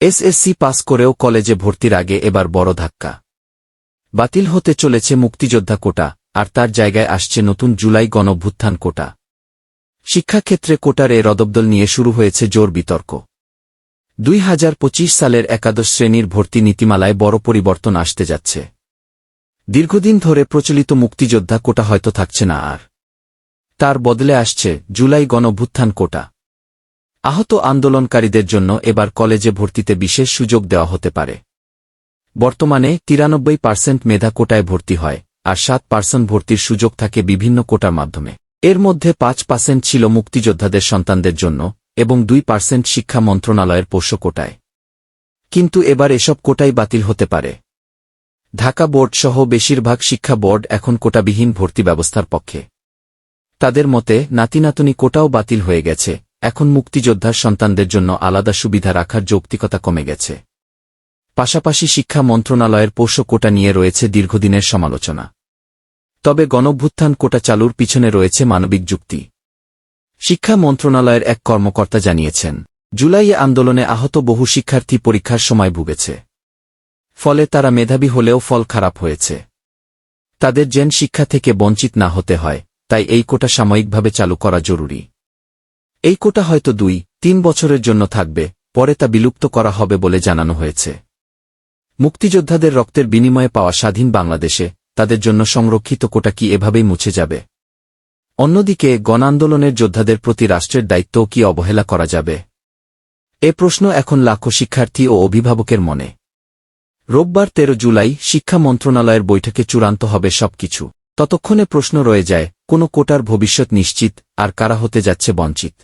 SSC pass করেও কলেজে ভর্তির আগে এবার বড় ধাক্কা। বাতিল হতে চলেছে মুক্তিযোদ্ধা কোটা, আর তার জায়গায় আসছে নতুন জুলাই গণভ্যুত্থান কোটা। শিক্ষাক্ষেত্রে কোটার এ রদবদল নিয়ে শুরু হয়েছে জোর বিতর্ক। দুই হাজার পঁচিশ সালের একাদশ শ্রেণির ভর্তি নীতিমালায় বড় পরিবর্তন আসতে যাচ্ছে। দীর্ঘদিন ধরে প্রচলিত মুক্তিযোদ্ধা কোটা হয়তো থাকছে না আর। তার বদলে আসছে জুলাই গণভ্যুত্থান কোটা। আহত আন্দোলনকারীদের জন্য এবার কলেজে ভর্তিতে বিশেষ সুযোগ দেওয়া হতে পারে। বর্তমানে তিরানব্বই পার্সেন্ট মেধা কোটায় ভর্তি হয়, আর সাত পার্সেন্ট ভর্তির সুযোগ থাকে বিভিন্ন কোটার মাধ্যমে। এর মধ্যে পাঁচ পার্সেন্ট ছিল মুক্তিযোদ্ধাদের সন্তানদের জন্য এবং দুই পার্সেন্ট শিক্ষা মন্ত্রণালয়ের পোষ্য কোটায়। কিন্তু এবার এসব কোটাই বাতিল হতে পারে। ঢাকা বোর্ড সহ বেশিরভাগ শিক্ষা বোর্ড এখন কোটাবিহীন ভর্তি ব্যবস্থার পক্ষে। তাদের মতে নাতিনাতনি কোটাও বাতিল হয়ে গেছে। এখন মুক্তিযোদ্ধার সন্তানদের জন্য আলাদা সুবিধা রাখার যৌক্তিকতা কমে গেছে। পাশাপাশি শিক্ষা মন্ত্রণালয়ের পোষ্য কোটা নিয়ে রয়েছে দীর্ঘদিনের সমালোচনা। তবে গণভ্যুত্থান কোটা চালুর পিছনে রয়েছে মানবিক যুক্তি। শিক্ষা মন্ত্রণালয়ের এক কর্মকর্তা জানিয়েছেন জুলাইয়ে আন্দোলনে আহত বহু শিক্ষার্থী পরীক্ষার সময় ভুগেছে। ফলে তারা মেধাবী হলেও ফল খারাপ হয়েছে। তাদের জেন শিক্ষা থেকে বঞ্চিত না হতে হয়, তাই এই কোটা সাময়িকভাবে চালু করা জরুরি। এই কোটা হয়তো দুই, তিন বছরের জন্য থাকবে, পরে তা বিলুপ্ত করা হবে বলে জানানো হয়েছে। মুক্তিযোদ্ধাদের রক্তের বিনিময়ে পাওয়া স্বাধীন বাংলাদেশে, তাদের জন্য সংরক্ষিত কোটা কি এভাবেই মুছে যাবে? অন্যদিকে গণান্দোলনের যোদ্ধাদের প্রতি রাষ্ট্রের দায়িত্বও কি অবহেলা করা যাবে? এ প্রশ্ন এখন লাখো শিক্ষার্থী ও অভিভাবকের মনে। রোববার তেরো জুলাই শিক্ষা মন্ত্রণালয়ের বৈঠকে চূড়ান্ত হবে সবকিছু। ততক্ষণে প্রশ্ন রয়ে যায়, কোনো কোটার ভবিষ্যৎ নিশ্চিত, আর কারা হতে যাচ্ছে বঞ্চিত?